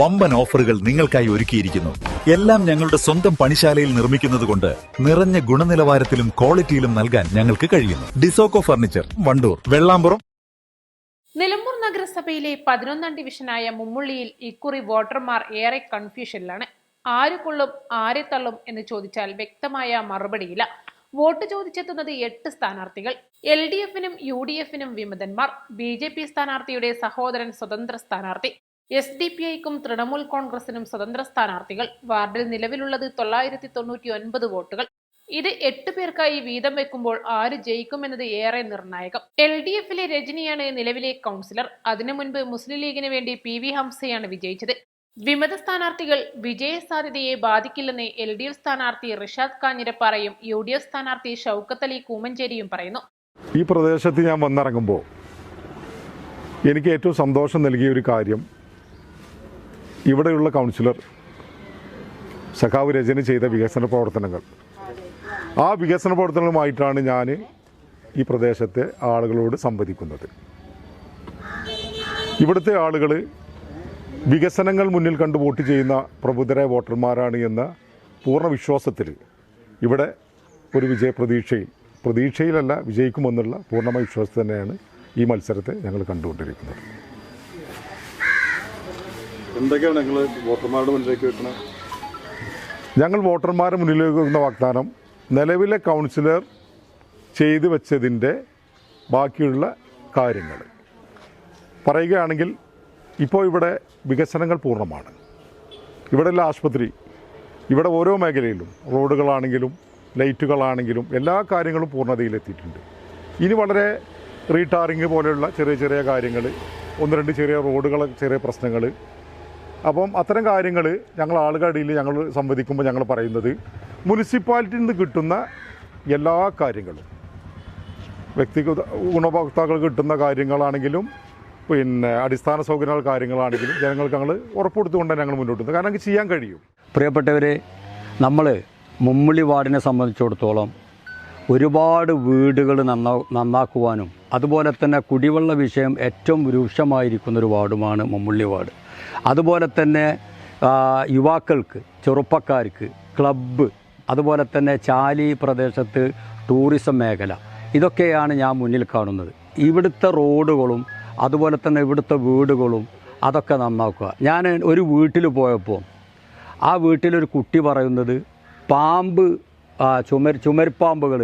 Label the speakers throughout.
Speaker 1: വമ്പൻ ഓഫറുകൾ നിങ്ങൾക്കായി ഒരുക്കിയിരിക്കുന്നു. എല്ലാം ഞങ്ങളുടെ സ്വന്തം പണിശാലയിൽ നിർമ്മിക്കുന്നതുകൊണ്ട് നിറഞ്ഞ ഗുണനിലവാരത്തിലും ക്വാളിറ്റിയിലും നൽകാൻ ഞങ്ങൾക്ക് കഴിയുന്നു. ഡിസോക്കോ ഫർണിച്ചർ വണ്ടൂർ വെള്ളാമ്പുറം.
Speaker 2: നിലമ്പൂർ നഗരസഭയിലെ പതിനൊന്നാം ഡിവിഷനായ മുമ്മുള്ളിയിൽ ഇക്കുറി വോട്ടർമാർ ഏറെ കൺഫ്യൂഷനിലാണ് ആര് കൊള്ളും ആരെ തള്ളും എന്ന് ചോദിച്ചാൽ വ്യക്തമായ മറുപടിയില്ല. വോട്ട് ചോദിച്ചെത്തുന്നത് എട്ട് സ്ഥാനാർത്ഥികൾ. എൽ ഡി എഫിനും യു ഡി എഫിനും വിമതന്മാർ. ബി ജെ പി സ്ഥാനാർത്ഥിയുടെ സഹോദരൻ സ്വതന്ത്ര സ്ഥാനാർത്ഥി. എസ് ഡി പി ഐക്കും തൃണമൂൽ കോൺഗ്രസിനും സ്വതന്ത്ര സ്ഥാനാർത്ഥികൾ. വാർഡിൽ നിലവിലുള്ളത് തൊള്ളായിരത്തി തൊണ്ണൂറ്റി ഒൻപത് വോട്ടുകൾ. ഇത് എട്ട് പേർക്കായി വീതം വെക്കുമ്പോൾ ആര് ജയിക്കുമെന്നത് ഏറെ നിർണായകം. എൽ ഡി എഫിലെ രജനിയാണ് നിലവിലെ കൗൺസിലർ. അതിനു മുൻപ് മുസ്ലിം ലീഗിന് വേണ്ടി പി വി ഹംസയാണ് വിജയിച്ചത്. വിമത സ്ഥാനാർത്ഥികൾ വിജയ സാധ്യതയെ ബാധിക്കില്ലെന്ന് എൽ ഡി എഫ് സ്ഥാനാർത്ഥി റിഷാദ് കാഞ്ഞിരപ്പാറയും യു ഡി എഫ് സ്ഥാനാർത്ഥി ഷൌക്കത്ത് അലി കൂമഞ്ചേരിയും പറയുന്നു.
Speaker 3: ഈ പ്രദേശത്ത് ഞാൻ വന്നിറങ്ങുമ്പോൾ എനിക്ക് ഏറ്റവും സന്തോഷം നൽകിയ ഒരു കാര്യം ഇവിടെയുള്ള കൗൺസിലർ സഖാവ് രചന ചെയ്ത വികസന പ്രവർത്തനങ്ങൾ. ആ വികസന പ്രവർത്തനങ്ങളുമായിട്ടാണ് ഞാൻ ഈ പ്രദേശത്തെ ആളുകളോട് സംവദിക്കുന്നത്. ഇവിടുത്തെ ആളുകൾ വികസനങ്ങൾ മുന്നിൽ കണ്ട് വോട്ട് ചെയ്യുന്ന പ്രബുദ്ധരായ വോട്ടർമാരാണ് എന്ന പൂർണ വിശ്വാസത്തിൽ ഇവിടെ ഒരു വിജയ പ്രതീക്ഷയിൽ പ്രതീക്ഷയിലല്ല വിജയിക്കുമെന്നുള്ള പൂർണമായ വിശ്വാസത്തിൽ തന്നെയാണ് ഈ മത്സരത്തെ ഞങ്ങൾ കണ്ടുകൊണ്ടിരിക്കുന്നത്.
Speaker 4: എന്തൊക്കെയാണ് വോട്ടർമാരുടെ മുന്നിലേക്ക് വെക്കുന്നത്
Speaker 3: ഞങ്ങൾ വോട്ടർമാരുടെ മുന്നിലേക്ക് വെക്കുന്ന വാഗ്ദാനം നിലവിലെ കൗൺസിലർ ചെയ്തു വെച്ചതിന്റെ ബാക്കിയുള്ള കാര്യങ്ങൾ. പറയുകയാണെങ്കിൽ ഇപ്പോൾ ഇവിടെ വികസനങ്ങൾ പൂർണമാണ്. ഇവിടെയുള്ള ആശുപത്രി ഇവിടെ ഓരോ മേഖലയിലും റോഡുകളാണെങ്കിലും ലൈറ്റുകളാണെങ്കിലും എല്ലാ കാര്യങ്ങളും പൂർണതയിലെത്തിയിട്ടുണ്ട് ഇനി വളരെ റീടാറിങ് പോലെയുള്ള ചെറിയ ചെറിയ കാര്യങ്ങൾ ഒന്ന് രണ്ട് ചെറിയ റോഡുകൾ ചെറിയ പ്രശ്നങ്ങൾ അപ്പം അത്തരം കാര്യങ്ങൾ ഞങ്ങൾ ആളുകടിയിൽ ഞങ്ങൾ സംവദിക്കുമ്പോൾ ഞങ്ങൾ പറയുന്നത് മുനിസിപ്പാലിറ്റിയിൽ നിന്ന് കിട്ടുന്ന എല്ലാ കാര്യങ്ങളും വ്യക്തിഗത ഗുണഭോക്താക്കൾ കിട്ടുന്ന കാര്യങ്ങളാണെങ്കിലും പിന്നെ അടിസ്ഥാന സൗകര്യങ്ങൾ കാര്യങ്ങളാണെങ്കിലും ജനങ്ങൾക്ക് ഞങ്ങൾ ഉറപ്പുകൊടുത്തുകൊണ്ട് ഞങ്ങൾ മുന്നോട്ട് കാരണം ചെയ്യാൻ കഴിയും.
Speaker 5: പ്രിയപ്പെട്ടവരെ നമ്മൾ മുമ്മിളി വാർഡിനെ സംബന്ധിച്ചിടത്തോളം ഒരുപാട് വീടുകൾ നന്നാ നന്നാക്കുവാനും അതുപോലെ തന്നെ കുടിവെള്ള വിഷയം ഏറ്റവും രൂക്ഷമായിരിക്കുന്ന ഒരു വാർഡുമാണ് മമ്മുള്ളി വാർഡ്. അതുപോലെ തന്നെ യുവാക്കൾക്ക് ചെറുപ്പക്കാർക്ക് ക്ലബ്ബ് അതുപോലെ തന്നെ ചാലി പ്രദേശത്ത് ടൂറിസം മേഖല ഇതൊക്കെയാണ് ഞാൻ മുന്നിൽ കാണുന്നത്. ഇവിടുത്തെ റോഡുകളും അതുപോലെ തന്നെ ഇവിടുത്തെ വീടുകളും അതൊക്കെ നന്നാക്കുക. ഞാൻ ഒരു വീട്ടിൽ പോയപ്പോൾ ആ വീട്ടിലൊരു കുട്ടി പറയുന്നത് പാമ്പ് ചുമർ ചുമരിപ്പാമ്പുകൾ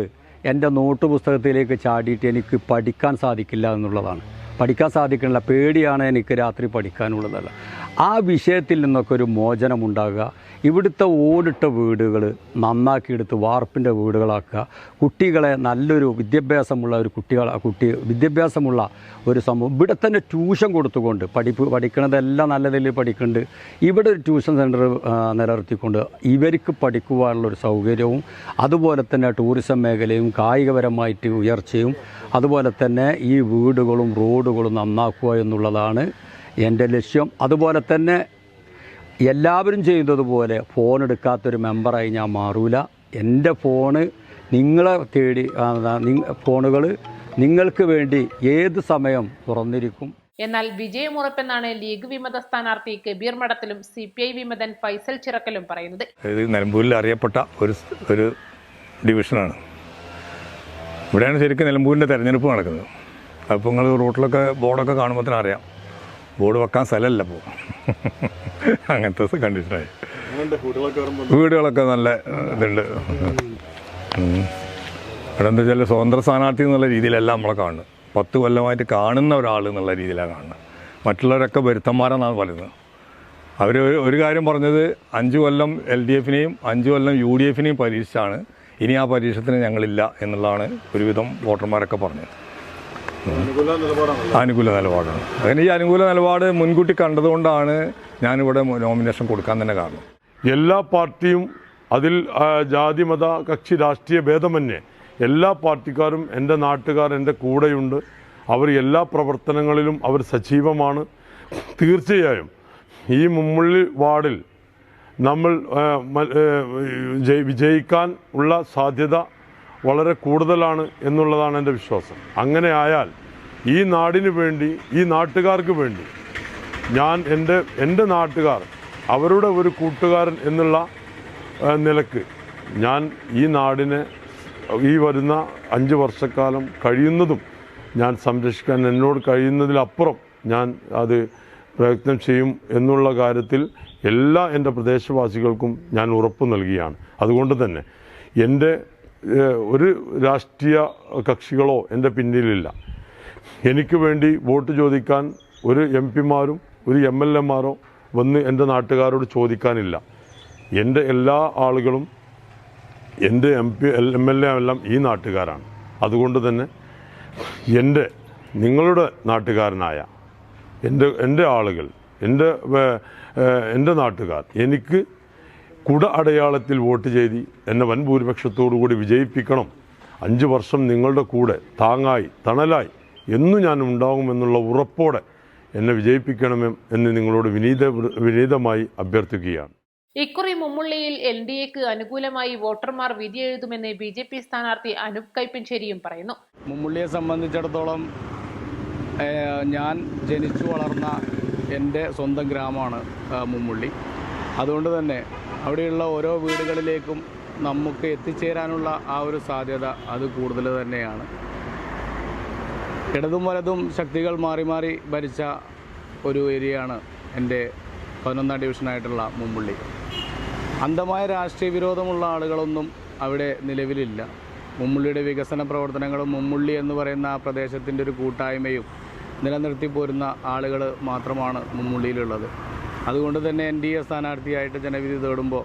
Speaker 5: എന്റെ നോട്ട് പുസ്തകത്തിലേക്ക് ചാടിയിട്ട് എനിക്ക് പഠിക്കാൻ സാധിക്കില്ല എന്നുള്ളതാണ്. പഠിക്കാൻ സാധിക്കുന്നില്ല പേടിയാണ് എനിക്ക് രാത്രി പഠിക്കാനുള്ളതല്ല. ആ വിഷയത്തിൽ നിന്നൊക്കെ ഒരു മോചനം ഉണ്ടാകുക. ഇവിടുത്തെ ഓടിട്ട വീടുകൾ നന്നാക്കിയെടുത്ത് വാർപ്പിന്റെ വീടുകളാക്കുക. കുട്ടികളെ നല്ലൊരു വിദ്യാഭ്യാസമുള്ള ഒരു കുട്ടികൾ കുട്ടി വിദ്യാഭ്യാസമുള്ള ഒരു സംഭവം. ഇവിടെ തന്നെ ട്യൂഷൻ കൊടുത്തുകൊണ്ട് പഠിപ്പ് പഠിക്കണതെല്ലാം നല്ല നിലയിൽ പഠിക്കുന്നുണ്ട്. ഇവിടെ ഒരു ട്യൂഷൻ സെന്റർ നിലനിർത്തിക്കൊണ്ട് ഇവർക്ക് പഠിക്കുവാനുള്ള ഒരു സൗകര്യവും അതുപോലെ തന്നെ ടൂറിസം മേഖലയും കായികപരമായിട്ട് ഉയർച്ചയും അതുപോലെ തന്നെ ഈ വീടുകളും റോഡുകളും നന്നാക്കുക എന്നുള്ളതാണ് എന്റെ ലക്ഷ്യം. അതുപോലെ തന്നെ എല്ലാവരും ചെയ്യുന്നതുപോലെ ഫോൺ എടുക്കാത്തൊരു മെമ്പറായി ഞാൻ മാറൂല. എന്റെ ഫോണ് നിങ്ങളെ തേടി ഫോണുകൾ നിങ്ങൾക്ക് വേണ്ടി ഏത് സമയം തുറന്നിരിക്കും.
Speaker 2: എന്നാൽ വിജയമുറപ്പെന്നാണ് ലീഗ് വിമത സ്ഥാനാർത്ഥി കബീർ മഠത്തിലും സി പി ഐ വിമതൻ ഫൈസൽ ചിറക്കലും പറയുന്നത്.
Speaker 6: ഇത് നിലമ്പൂരിൽ അറിയപ്പെട്ട ഒരു ഒരു ഡിവിഷനാണ്. ഇവിടെയാണ് ശരിക്കും നിലമ്പൂരിന്റെ തെരഞ്ഞെടുപ്പ് നടക്കുന്നത്. അപ്പോൾ നിങ്ങൾ റോട്ടിലൊക്കെ ബോർഡൊക്കെ കാണുമ്പോൾ തന്നെ അറിയാം. ബോർഡ് വെക്കാൻ സ്ഥലമല്ല അപ്പോൾ. അങ്ങനത്തെ കണ്ടീഷനായി
Speaker 4: വീടുകളൊക്കെ
Speaker 6: നല്ല ഇതുണ്ട്. ഇവിടെ എന്താ വെച്ചാൽ സ്വതന്ത്ര സ്ഥാനാർത്ഥി എന്നുള്ള രീതിയിലല്ല നമ്മളെ കാണുന്നത്. പത്ത് കൊല്ലമായിട്ട് കാണുന്ന ഒരാൾ എന്നുള്ള രീതിയിലാണ് കാണുന്നത്. മറ്റുള്ളവരൊക്കെ വരുത്തന്മാരെന്നാണ് പറയുന്നത്. അവർ ഒരു കാര്യം പറഞ്ഞത് അഞ്ച് കൊല്ലം എൽ ഡി എഫിനെയും അഞ്ച് കൊല്ലം യു ഡി എഫിനെയും പരീക്ഷിച്ചാണ് ഇനി ആ പരീക്ഷത്തിന് ഞങ്ങളില്ല എന്നുള്ളതാണ് ഒരുവിധം വോട്ടർമാരൊക്കെ പറഞ്ഞത്.
Speaker 4: അനുകൂല
Speaker 6: നിലപാടാണ്. അതിന് ഈ അനുകൂല നിലപാട് മുൻകൂട്ടി കണ്ടതുകൊണ്ടാണ് ഞാനിവിടെ നോമിനേഷൻ കൊടുക്കാൻ തന്നെ കാരണം.
Speaker 7: എല്ലാ പാർട്ടിയും അതിൽ ജാതിമത ജാതി മത കക്ഷി രാഷ്ട്രീയ ഭേദമന്യേ എല്ലാ പാർട്ടിക്കാരും എന്റെ നാട്ടുകാർ എന്റെ കൂടെയുണ്ട്. അവർ എല്ലാ പ്രവർത്തനങ്ങളിലും അവർ സജീവമാണ്. തീർച്ചയായും ഈ മുമ്മുള്ളി വാർഡിൽ നമ്മൾ വിജയിക്കാൻ ഉള്ള സാധ്യത വളരെ കൂടുതലാണ് എന്നുള്ളതാണ് എന്റെ വിശ്വാസം. അങ്ങനെ ആയാൽ ഈ നാടിന് വേണ്ടി ഈ നാട്ടുകാർക്ക് വേണ്ടി ഞാൻ എന്റെ എന്റെ നാട്ടുകാർ അവരുടെ ഒരു കൂട്ടുകാരൻ എന്നുള്ള നിലയ്ക്ക് ഞാൻ ഈ നാടിനെ ഈ വരുന്ന അഞ്ച് വർഷക്കാലം കഴിയുന്നതും ഞാൻ സംരക്ഷിക്കാൻ എന്നോട് കഴിയുന്നതിലപ്പുറം ഞാൻ അത് പ്രയത്നം ചെയ്യും എന്നുള്ള കാര്യത്തിൽ എല്ലാ എന്റെ പ്രദേശവാസികൾക്കും ഞാൻ ഉറപ്പ് നൽകിയാണ്. അതുകൊണ്ട് തന്നെ എന്റെ ഒരു രാഷ്ട്രീയ കക്ഷികളോ എന്റെ പിന്നിലില്ല. എനിക്ക് വേണ്ടി വോട്ട് ചോദിക്കാൻ ഒരു എം പിമാരും ഒരു എം എൽ എമാരോ വന്ന് എന്റെ നാട്ടുകാരോട് ചോദിക്കാനില്ല. എന്റെ എല്ലാ ആളുകളും എന്റെ M P M L A എല്ലാം ഈ നാട്ടുകാരാണ്. അതുകൊണ്ട് തന്നെ എന്റെ നിങ്ങളുടെ നാട്ടുകാരനായ എന്റെ എന്റെ ആളുകൾ എന്റെ എന്റെ നാട്ടുകാർ എനിക്ക് കുട അടയാളത്തിൽ വോട്ട് ചെയ്ത് എന്നെ വൻ ഭൂരിപക്ഷത്തോടു കൂടി വിജയിപ്പിക്കണം. അഞ്ച് വർഷം നിങ്ങളുടെ കൂടെ താങ്ങായി തണലായി എന്നും ഞാൻ ഉണ്ടാകുമെന്നുള്ള ഉറപ്പോടെ എന്നെ വിജയിപ്പിക്കണമേ എന്ന് നിങ്ങളോട് വിനീത വിനീതമായി അഭ്യർത്ഥിക്കുകയാണ്.
Speaker 2: ഇക്കുറി മുമ്മുള്ളിയിൽ എൽ ഡി എക്ക് അനുകൂലമായി വോട്ടർമാർ വിധിയെഴുതുമെന്ന് ബി ജെ പി സ്ഥാനാർത്ഥി അനൂപ് കൈപ്പഞ്ചേരിയും പറയുന്നു.
Speaker 8: മുമ്മുള്ളിയെ സംബന്ധിച്ചിടത്തോളം ഞാൻ ജനിച്ചു വളർന്ന എന്റെ സ്വന്തം ഗ്രാമമാണ് മുമ്മുള്ളി. അതുകൊണ്ട് തന്നെ അവിടെയുള്ള ഓരോ വീടുകളിലേക്കും നമുക്ക് എത്തിച്ചേരാനുള്ള ആ ഒരു സാധ്യത അത് കൂടുതൽ തന്നെയാണ്. ഇടതും വലതും ശക്തികൾ മാറി മാറി ഭരിച്ച ഒരു ഏരിയയാണ് എന്റെ പതിനൊന്നാം ഡിവിഷനായിട്ടുള്ള മുമ്പുള്ളി അന്ധമായ രാഷ്ട്രീയ വിരോധമുള്ള ആളുകളൊന്നും അവിടെ നിലവിലില്ല. മുമ്മുള്ളിയുടെ വികസന പ്രവർത്തനങ്ങളും മുമ്മുള്ളി എന്ന് പറയുന്ന ആ പ്രദേശത്തിന്റെ ഒരു കൂട്ടായ്മയും നിലനിർത്തി പോരുന്ന ആളുകൾ മാത്രമാണ് മുമ്മുള്ളിയിലുള്ളത് അതുകൊണ്ട് തന്നെ എൻ ഡി എ സ്ഥാനാർത്ഥിയായിട്ട് ജനവിധി തേടുമ്പോൾ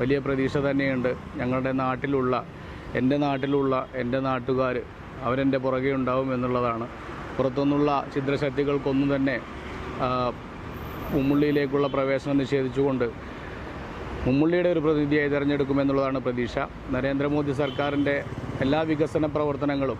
Speaker 8: വലിയ പ്രതീക്ഷ തന്നെയുണ്ട്. ഞങ്ങളുടെ നാട്ടിലുള്ള എന്റെ നാട്ടിലുള്ള എന്റെ നാട്ടുകാർ അവരെന്റെ പുറകെ ഉണ്ടാവും എന്നുള്ളതാണ്. പുറത്തുനിന്നുള്ള ഛിദ്രശക്തികൾക്കൊന്നും തന്നെ മുമ്മുള്ളിയിലേക്കുള്ള പ്രവേശനം നിഷേധിച്ചുകൊണ്ട് മുമ്മുള്ളിയുടെ ഒരു പ്രതിനിധിയായി തിരഞ്ഞെടുക്കുമെന്നുള്ളതാണ് പ്രതീക്ഷ. നരേന്ദ്രമോദി സർക്കാരിന്റെ എല്ലാ വികസന പ്രവർത്തനങ്ങളും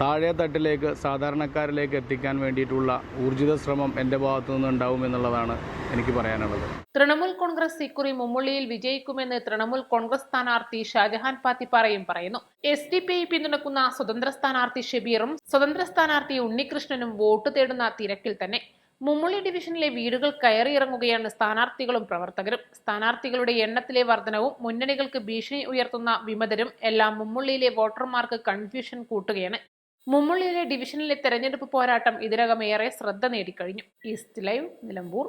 Speaker 8: താഴെ തട്ടിലേക്ക് സാധാരണക്കാരിലേക്ക് എത്തിക്കാൻ വേണ്ടിയിട്ടുള്ള ഊർജിത ശ്രമം എന്റെ ഭാഗത്തു നിന്നുണ്ടാവും എന്നുള്ളതാണ് എനിക്ക് പറയാനുള്ളത്.
Speaker 2: തൃണമൂൽ കോൺഗ്രസ് ഇക്കുറി മുമ്മുള്ളിയിൽ വിജയിക്കുമെന്ന് തൃണമൂൽ കോൺഗ്രസ് സ്ഥാനാർത്ഥി ഷാജഹാൻ പാത്തിപ്പാറയും പറയുന്നു. എസ് ഡി പി പിന്തുണക്കുന്ന സ്വതന്ത്ര സ്ഥാനാർത്ഥി ഷബീറും സ്വതന്ത്ര സ്ഥാനാർത്ഥി ഉണ്ണികൃഷ്ണനും വോട്ട് തേടുന്ന തിരക്കിൽ തന്നെ. മുമ്മുള്ളി ഡിവിഷനിലെ വീടുകൾ കയറിയിറങ്ങുകയാണ് സ്ഥാനാർത്ഥികളും പ്രവർത്തകരും. സ്ഥാനാർത്ഥികളുടെ എണ്ണത്തിലെ വർധനവും മുന്നണികൾക്ക് ഭീഷണി ഉയർത്തുന്ന വിമതരും എല്ലാം മുമ്മുള്ളിയിലെ വോട്ടർമാർക്ക് കൺഫ്യൂഷൻ കൂട്ടുകയാണ്. മുമ്മുള്ളിയിലെ ഡിവിഷനിലെ തെരഞ്ഞെടുപ്പ് പോരാട്ടം ഇതിനകം ഏറെ ശ്രദ്ധ നേടിക്കഴിഞ്ഞു. East live Nilambur.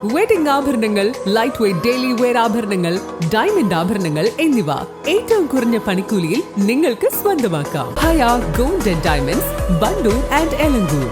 Speaker 9: വെഡിംഗ് ആഭരണങ്ങൾ ലൈറ്റ് വെയ്റ്റ് ഡെയിലി വെയർ ആഭരണങ്ങൾ ഡയമണ്ട് ആഭരണങ്ങൾ എന്നിവ ഏറ്റവും കുറഞ്ഞ പണിക്കൂലിയിൽ നിങ്ങൾക്ക് സ്വന്തമാക്കാം. Haya gold and diamonds Vandoor and Elankur